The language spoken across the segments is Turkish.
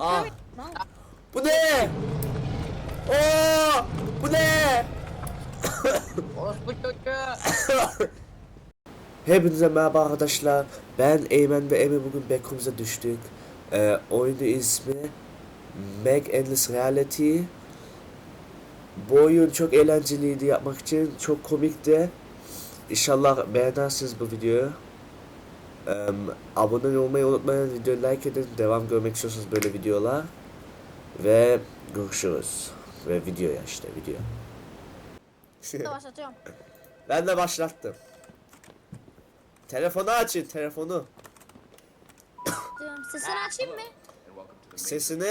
Ah. Bu ne? Oo! Bu ne? Orospu çocuğu. Hepinize merhaba arkadaşlar. Ben Eymen ve Emi bugün Backrooms'a düştük. Ee, oyunun ismi Meg Endless Reality. Bu oyun çok eğlenceliydi yapmak için. Çok komikti. İnşallah beğenirsiniz bu videoyu. Ee, abone olmayı unutmayın. Videoyu like edin. Devam görmek istiyorsanız böyle videolar. Ve görüşürüz. Ve videoya işte video. başlatıyorum. Ben de başlattım. Telefonu açın telefonu. Diyorum, Sesini açayım mı? Sesini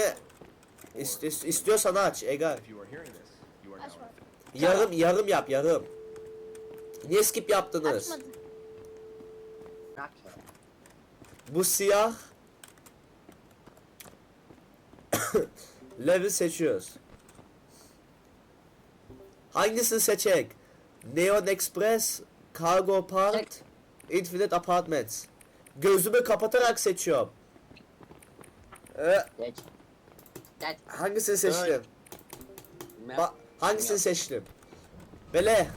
ist- ist- istiyorsan aç Açmadım. Yarım yarım yap yarım. Niye skip yaptınız? Açmadım. Bırak. Bu siyah. Level seçiyoruz. Hangisini seçecek? Neon Express, Cargo Part, Infinite Apartments. Gözümü kapatarak seçiyorum. Ee, Geç. Geç. hangisini seçtim? Ba hangisini seçtim? Böyle.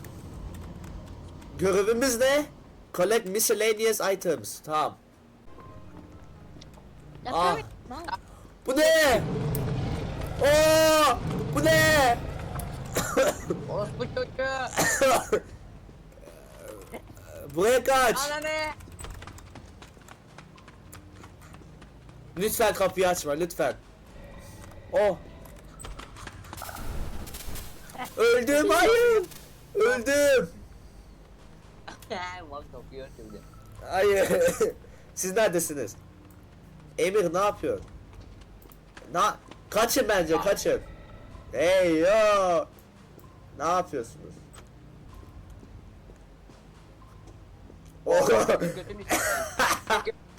Görevimiz ne? Collect miscellaneous items. Tamam. Ah. Bu ne? Oo! Bu ne? Orospu çocuğu. Buraya kaç. Ananı. Lütfen kapıyı açma lütfen. Oh. Öldüm hayır. Öldüm. Şimdi. Hayır. Siz neredesiniz? Emir ne yapıyor? Na kaçın bence kaçın. Hey yo. Ne yapıyorsunuz? Oh.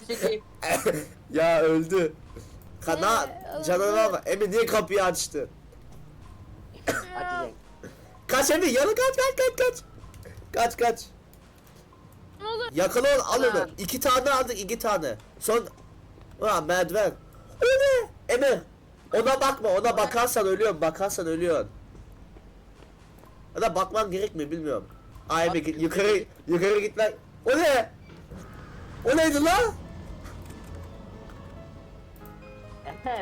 Ya öldü. Kana canavar var. Emir niye kapıyı açtı? Kaç Emir yanı kaç kaç kaç kaç. Kaç kaç. Yakala onu al onu. İki tane aldık iki tane. Son. Ulan merdiven. O ne? Emir. Ona bakma ona bakarsan ölüyorsun bakarsan ölüyorsun. Ya da bakman gerekmiyor bilmiyorum. Ay bir git yukarı yukarı gitmek. O ne? O neydi lan?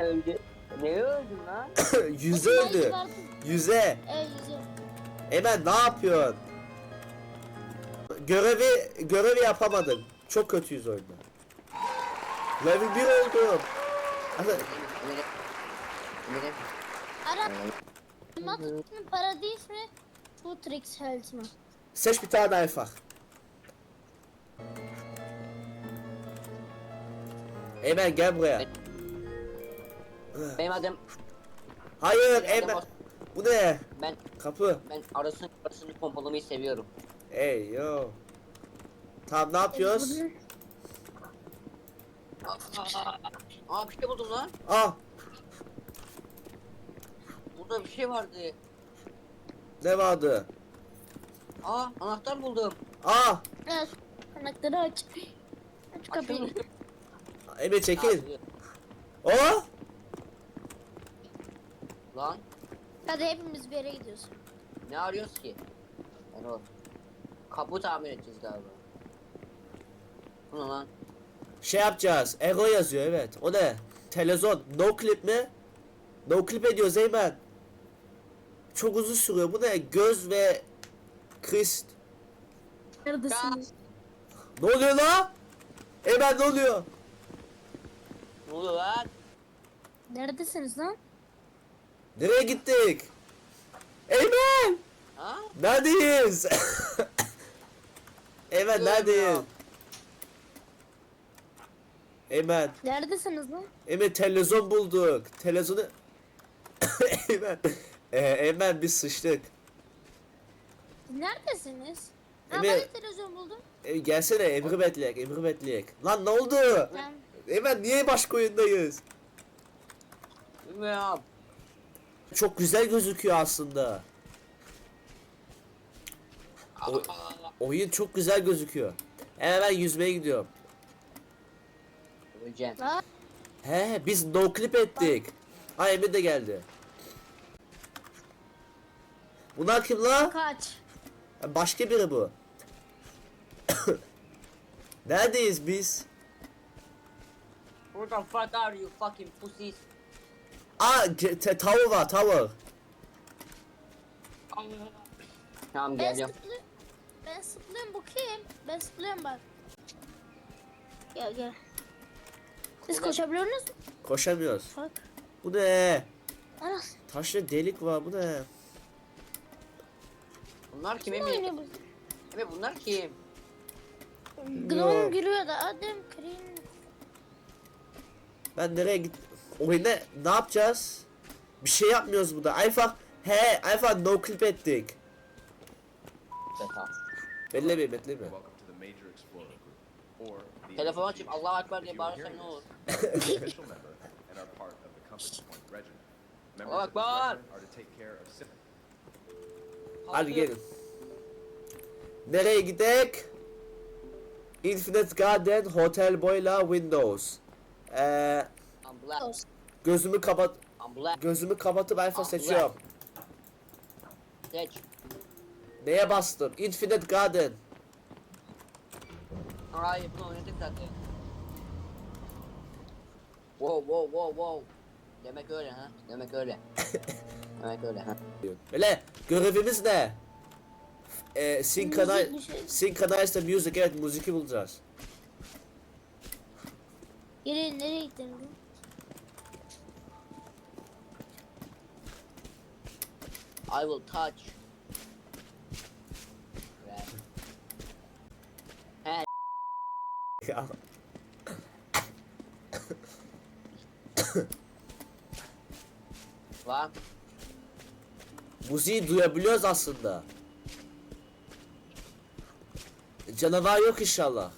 öldü. Ne öldün lan? Yüze öldü. Yüze. Ee, yüzü. Ne yapıyorsun? Görevi görevi yapamadım. Çok kötüyüz oyunda. Level 1 oldum. Hadi, Nereye? Nereye? Ara. Mat mi paradis mi? Futrix Health mi? seç bir tane alfa. Hemen gel buraya. Benim adım Hayır benim Eymen. Bu ne? ben Kapı. ben arasını arasını pompalamayı seviyorum. Ey yo. Tamam ne yapıyoruz? Aa bir şey buldum lan. Ah Burada bir şey vardı. ne vardı? Aa anahtar buldum. Ah Evet. Anahtarı aç. Aç kapıyı. Açılmıyor. Emir çekil. Aa, Oh Lan Hadi hepimiz bir yere gidiyoruz. ne arıyoruz ki? O kapı tamir edeceğiz galiba. Bu ne lan? Şey yapacağız. Ego yazıyor evet. O ne? Telezon. No clip mi? No clip ediyoruz Eymen. Çok uzun sürüyor. Bu ne? Göz ve Krist. Neredesiniz? Ne oluyor la? Eymen ne oluyor? Ne oluyor lan? Neredesiniz lan? Nereye gittik? Eymen! Ha? Neredeyiz? Eymen neredeyiz? Eymen. Neredesiniz lan? Eymen televizyon bulduk. Televizyonu... Eymen. Ee, Eymen biz sıçtık. Neredesiniz? Ha Emir- ben de televizyon buldum. E, gelsene emri bekleyek, emri bekleyek. Lan ne oldu? Ben Eymen niye başka oyundayız? Bilmiyorum. Çok güzel gözüküyor aslında. O- oyun çok güzel gözüküyor. Hemen ben yüzmeye gidiyorum. Öleceğim. Ha? He biz no clip ettik. Ay Emir de geldi. Bunlar kim la? Kaç. Başka biri bu. Neredeyiz biz? Who the fuck are you fucking pussies? Aa tower var tower. Tamam Ben geliyorum. sıplı. Ben sıplıyorum bu kim? Ben sıplıyorum bak. Gel gel. Siz koşabiliyor musunuz? Koşamıyoruz. Bak. Bu ne? Aras. Taşlı delik var bu ne? Bunlar kim Kim Emir? oynuyor bu? Emir bunlar kim? Gnome gülüyor da Adem Green. Ben nereye git? Oyuna ne yapacağız? Bir şey yapmıyoruz burada. Ayfa he Ayfa no clip ettik. Beta. Belli mi belli mi? Welcome to the Major Explorer Group, or MXG. açıp Allahu Ekber diye bağırırsan ne olur? of civil Hadi gelin. Nereye gidek? Infinite Garden Hotel Boyla Windows. Ee, gözümü kapat gözümü kapatıp Alfa seçiyorum. Seç. Neye bastım? Infinite Garden. Hayır bunu oynadık zaten. Wow wow wow wow. Demek öyle ha. Demek öyle. Demek öyle ha. Böyle görevimiz ne? Ee, synchronize, synchronize the music. Evet müziki bulacağız. Geri nereye gittin? I will touch. Right. He Ya. lan. Müziği duyabiliyoruz aslında. Canavar yok inşallah.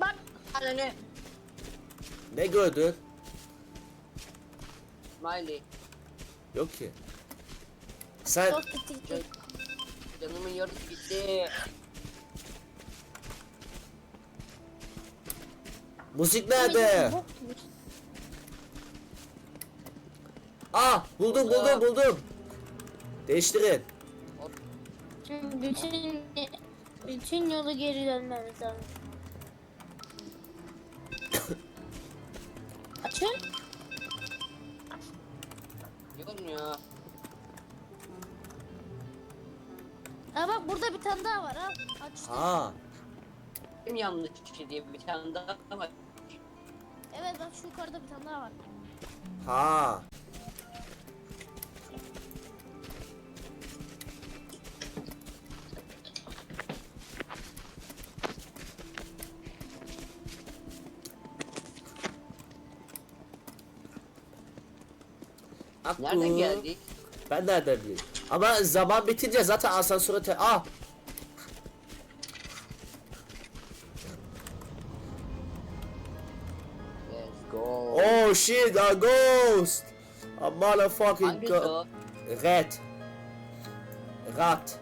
Bak. Ananı. Ne gördün? Smiley. Yok ki. Sen Çok gitti gitti. Canımın yarısı gitti. Müzik nerede? Ah buldum buldum buldum. Değiştirin. Şimdi bütün bütün yolu geri dönmemiz lazım. Açın. Yormuyor. Ha bak burada bir tane daha var ha. Açtım. Ha. Kim yanlış kişi diye bir tane daha var. Bak şu yukarıda bir tane daha var. Ha. Nereden geldik? Ben nereden bileyim? Ama zaman bitince zaten asansöre te... Ah! Oh shit, a ghost! A motherfucking Hangisi ghost. o? Rat. Rat.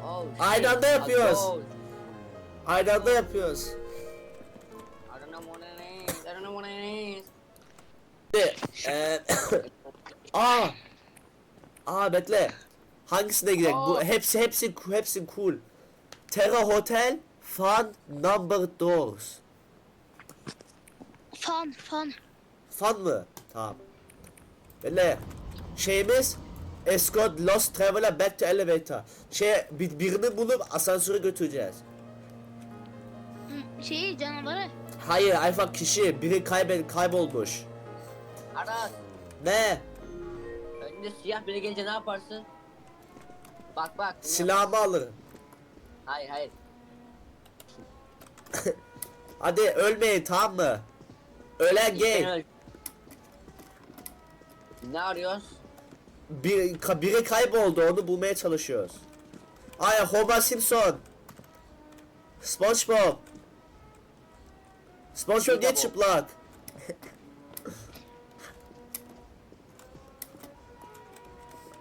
Oh, shit. anda yapıyoruz. A ghost. Aynı anda yapıyoruz. I don't know what it is. I don't know what it is. Şimdi, eee, Aa! Aa bekle. Hangisine gidelim? Bu Aa. hepsi hepsi hepsi cool. Terra Hotel Fun Number Doors. Fan fan. Fun mı? Tamam. Böyle şeyimiz Escort Lost Traveler Back to Elevator. Şey bir, birini bulup asansöre götüreceğiz. Şey canavarı. Hayır Alfa kişi biri kaybol kaybolmuş. Aras. Ne? Önünde siyah biri gelince ne yaparsın? Bak bak. Silahımı alırım. Hayır hayır. Hadi ölmeyin tamam mı? Ölen gay. Ne arıyoruz? Bir, ka- biri kayboldu onu bulmaya çalışıyoruz. Ay Homer Simpson. SpongeBob. SpongeBob Bob. çıplak?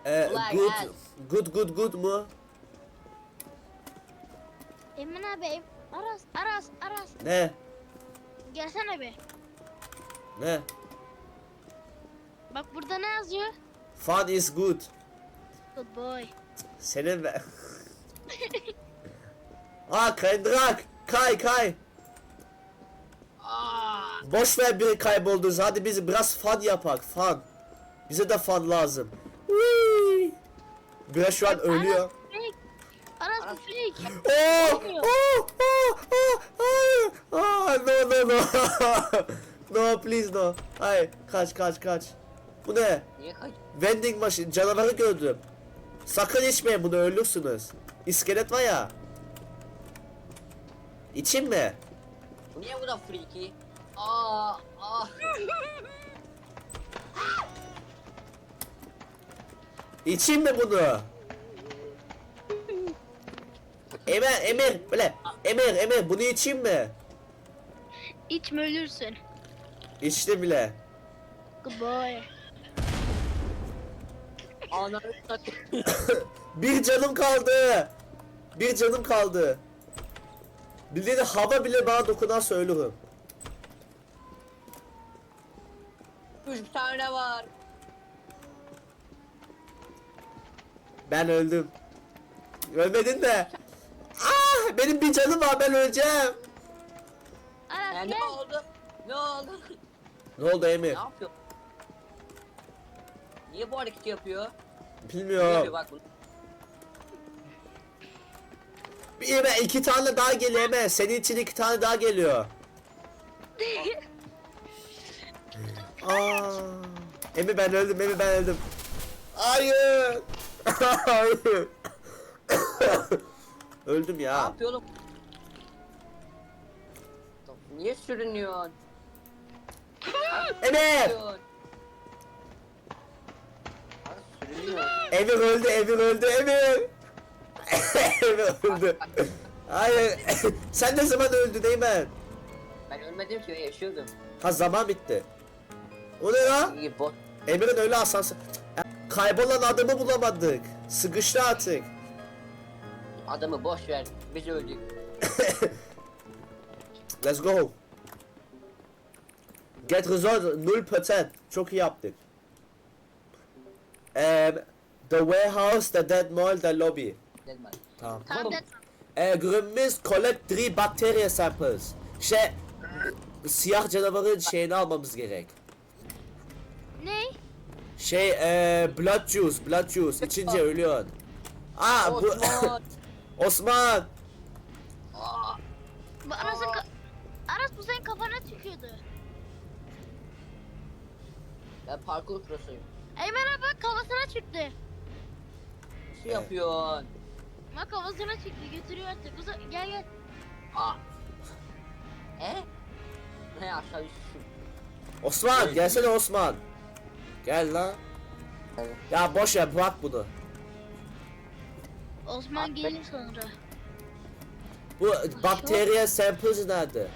Ee, good, good, good, good mu? Emin abi. Aras Aras Aras. Ne? gelsene bir. Ne? Bak burada ne yazıyor? Fun is good. Good boy. Senin be. Aa kaydırak. Kay kay. Aa, Boş ver biri kayboldunuz. Hadi biz biraz fan yapak. Fan. Bize de fan lazım. Whee! Biraz şu an ölüyor. Aras. Oh! Oh! Oh! Oh! Hayır! Ah, no no no. no please no. Hayır kaç kaç kaç. Bu ne? niye kaç? Vending machine canavarı gördüm. Sakın içmeyin bunu ölürsünüz. İskelet var ya. İçin mi? Bu niye bu da freaky? Aa, aa. İçin mi bunu? Emir, Emir, böyle. Emir, Emir bunu içeyim mi? İçme ölürsün. İçti bile. Good boy. Ananı satayım. Bir canım kaldı. Bir canım kaldı. Bildiğin hava bile bana dokunarsa ölürüm. Üç tane var. Ben öldüm. Ölmedin de. Ah, benim bir canım var ben öleceğim. Aras ne gel. oldu? Ne oldu? Ne oldu ne Emir? yapıyor? Niye bu hareketi yapıyor? Yapıyor Bilmiyorum. bak bunu. İki tane daha geliyor Emir. Senin için iki tane daha geliyor. Aa. Emir ben öldüm Emir ben öldüm. Hayır. Hayır. öldüm Ne ya. yapıyor oğlum? Niye sürünüyorsun? Emir. Emir öldü Emir öldü Emir. Emir öldü. Hayır. Sen ne zaman öldün Eymen? Ben ölmedim ki ben yaşıyordum. Ha zaman bitti. O ne? İyi bot. Emir'in öyle asansör. Kaybolan adamı bulamadık. Sıkıştı artık. Adamı boş ver. Biz öldük. Let's go. Get result 0%. Çok iyi yaptık. Um, the warehouse, the dead mall, the lobby. Dedim ben. Tamam. Tamam de. Ee, Grimm's collect 3 bacteria samples. Şey, siyah canavarın şeyini almamız gerek. Ne? Şey, ee, blood juice, blood juice. İçince ölüyorsun. Aa, bu... Osman. Osman! Aa, Bu Aras'ın ka- Aras bu senin kafana tükürdü. Ben parkur prosuyum. Eymen'e bak kafasına çıktı. Ne yapıyorsun? Bak kafasına çıktı götürüyor artık. Uza- gel gel. Aa. E? Ne aşağı düştüm. Osman, gelsene Osman. Gel lan. Evet. Ya boş ver, bırak bunu. Osman gelir sonra. Bu bacteria samples nerede?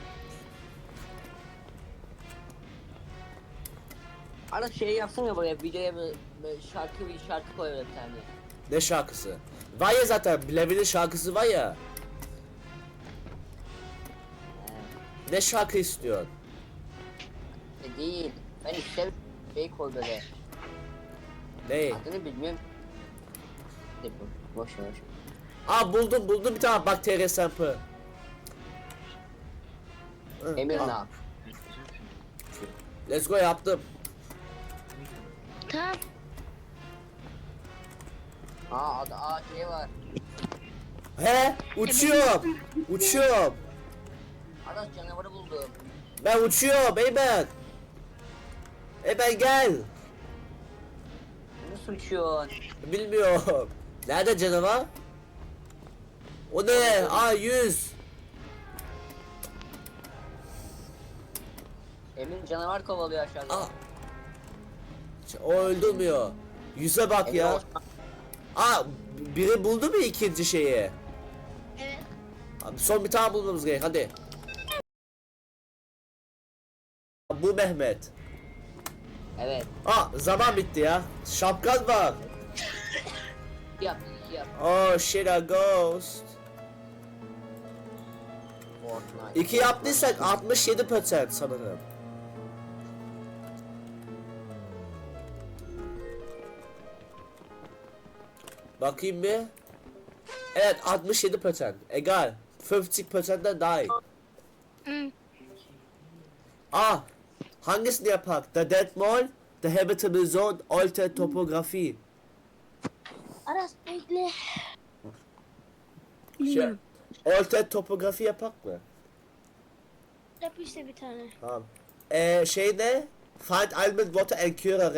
Ara şey yapsana buraya videoya bir, bir şarkı bir şarkı koy öyle bir tane. Ne şarkısı? Var ya zaten, Levin'in şarkısı var ya. Ne şarkı istiyorsun? E değil. Ben işte şey koy böyle. Ne? Adını bilmiyorum. Ne bu? Boş ver. Aa buldum, buldum bir tane bacteria sample. Hı, Emir ne yap? Let's go yaptım. Tamam. Aa ad aa şey var. He? Uçuyorum. Uçuyorum. Aras canavarı buldum. Ben uçuyorum Eymen. Eymen gel. Nasıl uçuyorsun? Bilmiyorum. Nerede canavar? O ne? Aa 100. Emir canavar kovalıyor aşağıda. Aa. O öldürmüyor. Yüze bak ya. Aa biri buldu mu ikinci şeyi? Evet. Abi son bir tane bulmamız gerek hadi. Bu Mehmet. Evet. Aa zaman bitti ya. Şapkan var. Yap yap. Oh shit a ghost. Fortnite. 2 yaptıysak 67% sanırım. Bakayım bir. Evet 67%. Egal. 50%'den daha iyi. Ah, hangisini yapak? The Dead Mall, The Habitable Zone, Alter Topografi. Aras bekle. Şey, Alter Topografi yapak mı? Yap işte bir tane. Tamam. Ee, şey ne? Find element water and cure a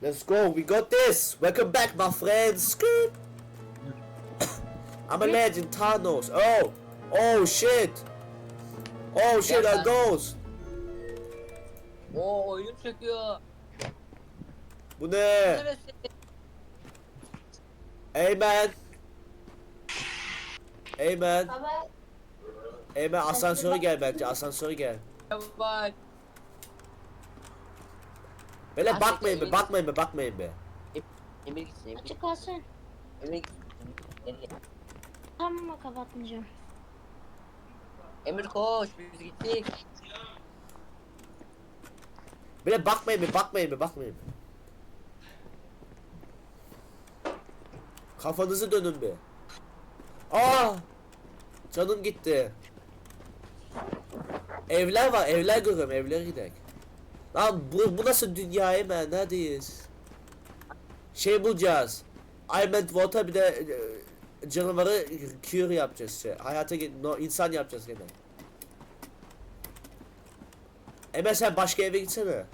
Let's go, we got this! Welcome back, my friends! I'm a legend, Thanos. Oh! Oh shit! Oh shit, I goes! Oo oyun çöküyor. Bu ne? Neresi? Amen! Amen! Amen asansöre gel bence, asansöre gel. Bak. Böyle Aşağı bakmayın be, bakmayın be, bakmayın be. Emir gitsin. Emir, Açık kalsın. Emir gitsin. Emir, Tamam kapatmayacağım. Emir koş biz gittik. Böyle bakmayın be, bakmayın be, bakmayın be. Kafanızı dönün be. Aa! Canım gitti. Evler var, evler görüyorum, evlere gidelim. Lan bu, bu nasıl dünya hemen, neredeyiz? Şey bulacağız. Element Water bir de e, canavarı cure yapacağız şey. Hayata no, insan yapacağız gene. Emre sen başka eve gitsene.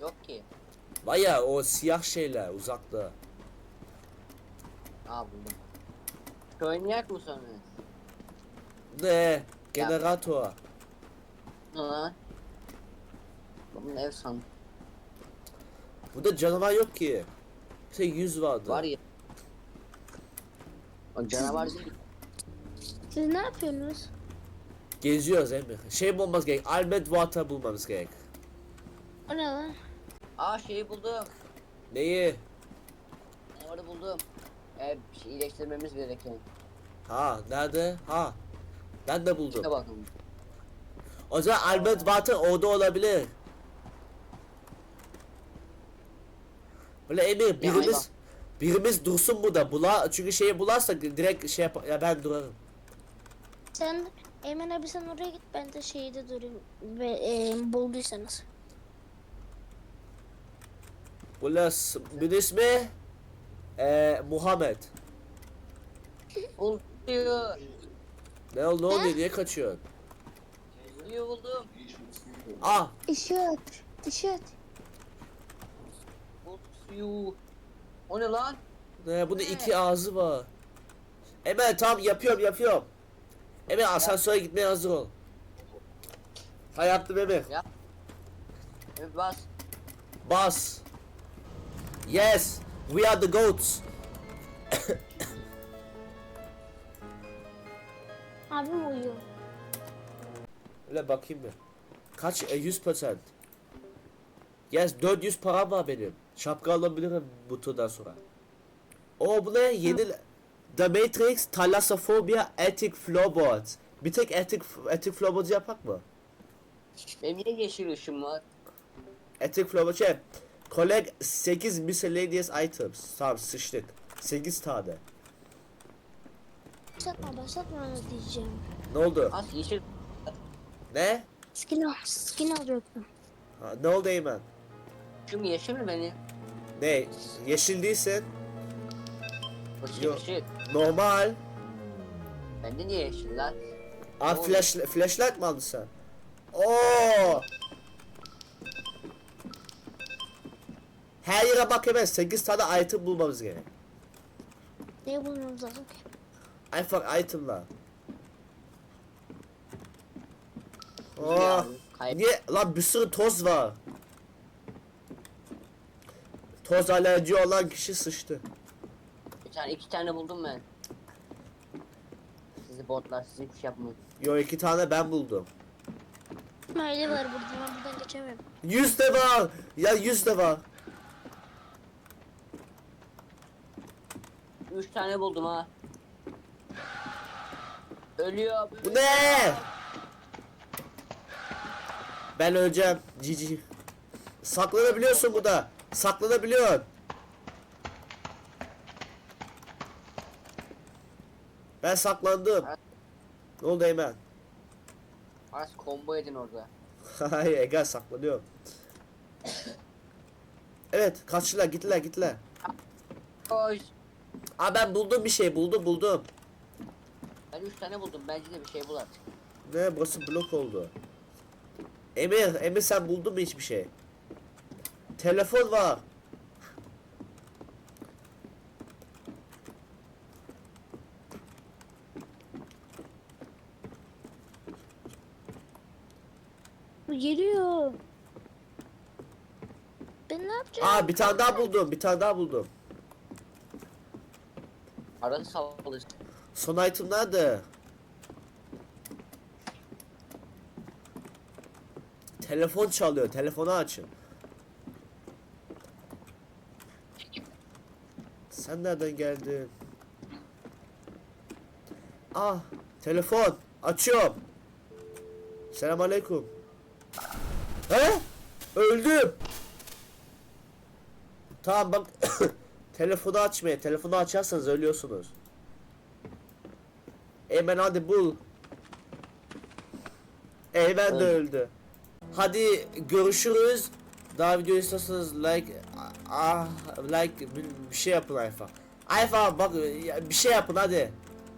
Yok ki. Baya o siyah şeyler uzakta. Aa buldum. Oynayak mı sonra? Ne? Generator. Ne lan? Bunun ev san. Burada canavar yok ki. Şey yüz vardı. Var ya. O canavar değil. Siz ne yapıyorsunuz? Geziyoruz Emre. Şey bulmamız gerek. Almet Water bulmamız gerek. O ne lan? Aa şeyi buldum. Neyi? Canavarı buldum. Ee, bir şey iyileştirmemiz gereken. Ha nerede? Ha. Ben de buldum. İşte bakın. O zaman Almet Water orada olabilir. Böyle Emir birimiz hayvan. birimiz dursun burada. Bula çünkü şeyi bularsak direkt şey yap ya ben durarım. Sen Eymen abi sen oraya git ben de şeyde durayım ve e, bulduysanız. Bulas bunun ismi eee Muhammed. Buldum. Ne oldu ne oluyor niye kaçıyorsun? Suyu buldum. Ah Işıt. Işıt. Suyu. O ne lan? ne bunun iki ağzı var. Hemen tamam yapıyorum yapıyorum. Hemen asansöre gitmeye hazır ol. Ha yaptım Emir. Evet bas. Bas. Yes, we are the goats. Abim uyuyor. Öyle bakayım bir. Kaç? E, 100%. Yes, 400 para var benim. Şapka alabilirim bu turdan sonra. O bu ne? Yeni... The Matrix, Thalassophobia, Ethic Floorboards. Bir tek Ethic, ethic Floorboards yapak mı? Benim niye yeşil ışım var? Ethic Floorboard şey... Collect 8 miscellaneous items. Tamam sıçtık. 8 tane. Başlatma başlatma onu diyeceğim. Ne oldu? Az yeşil. Ne? Skin al. Skin alacaktım. Ha, ne oldu Eymen? Işım yeşil mi benim? Ne? Yeşil değilsin. Işık Yok. ışık. Normal. Bende niye yeşil lan? Aa Ne flash, flashlight mı aldın sen? Oo! Her yere bak hemen 8 tane item bulmamız gerek. Ne bulmamız lazım ki? iPhone itemlar. Ya, Oh! kayıp. Niye? Lan bir sürü toz var. Toz alerji olan kişi sıçtı. Bir tane iki tane buldum ben. Sizi botlar sizi hiç şey yapmayın. Yo iki tane ben buldum. Maile var burada ben buradan geçemem. 100 de var. Ya 100 de var. üç tane buldum ha. Ölüyor. Bu ne? Ben öleceğim. Cici. Saklanabiliyorsun burada. Saklanabiliyorsun. Ben saklandım. Ne oldu Eymen? Aras combo edin orada. Hayır Ege saklanıyorum. Evet kaçtılar gittiler gittiler. Koş. Aa ben buldum bir şey buldum buldum. Ben üç tane buldum. Bence de bir şey bul artık. Ne burası blok oldu. Emir, Emir sen buldun mu hiçbir şey? Telefon var. Bu geliyor. Ben ne yapacağım? Aa bir tane daha buldum, bir tane daha buldum. Arada savaş. Son item nerede? Telefon çalıyor, telefonu açın. Sen nereden geldin? Ah, telefon. Açıyorum. Selamünaleyküm. He? Öldüm. Tamam bak. telefonu açmaya. Telefonu açarsanız ölüyorsunuz. Eymen hadi bul. Eymen de Öldü. öldü. Hadi görüşürüz. Daha video istiyorsanız like ah like bir, bir şey yapın Ayfa. Ayfa bak bir şey yapın hadi.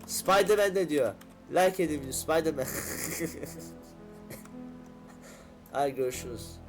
Spiderman de diyor. Like edin Spiderman. Hadi görüşürüz.